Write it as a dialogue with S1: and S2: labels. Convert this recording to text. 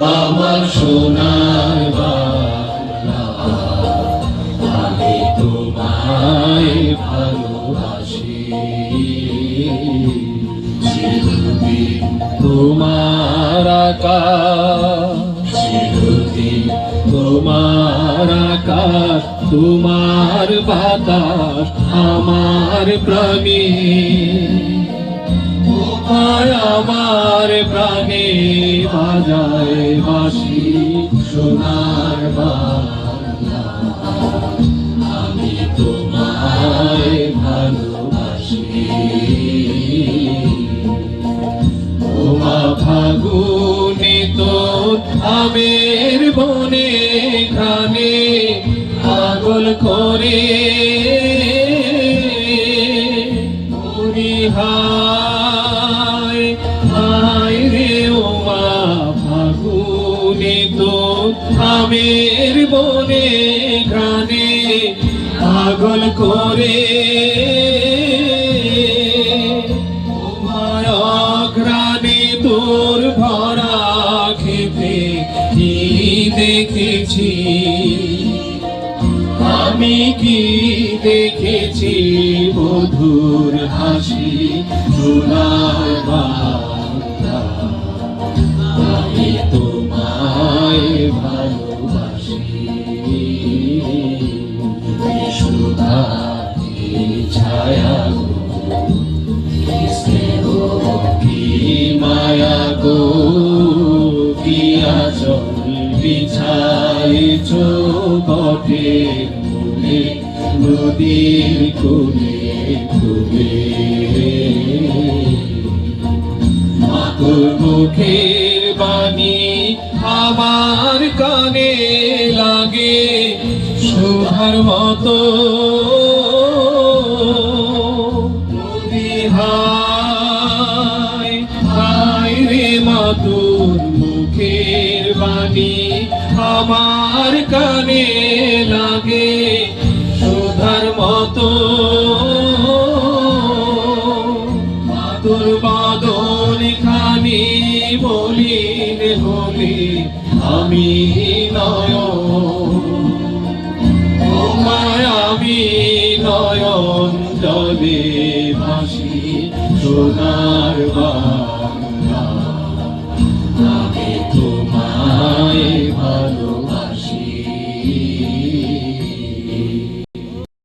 S1: আমার সোনার বাংলা, আমি তোমায় ভালোবাসি। তোমার তোমার আকাশ, তোমার বাতাস আমার প্রাণী। তোমায় আমার প্রাণে বাজায় বাসি সোনার আমি তোমায় ভালোবাসি। তোমা ফাগুনে তো আমের বনে ঘানে পাগল করে। হায় আমের বনে ঘানে পাগল করে। অঘ্রাণে তোর ভরা খেতে কি দেখেছি? আমি কি দেখেছি মধুর হাসি সোনার ছায়া গো স্নেহ কি মায়া গো কি আচল বিছাইছ বটে নদীর কুলে কুলে মাতুর মুখের বাণী আমার কানে লাগে শোভার মতো রে মাতুর মুখের বাণী আমার কানে লাগে শোধার মতো। মাতুর বাদল খানি বলিন বলি আমি নয় তোমায় আমি নয়ন জলে ভাসি, সোনার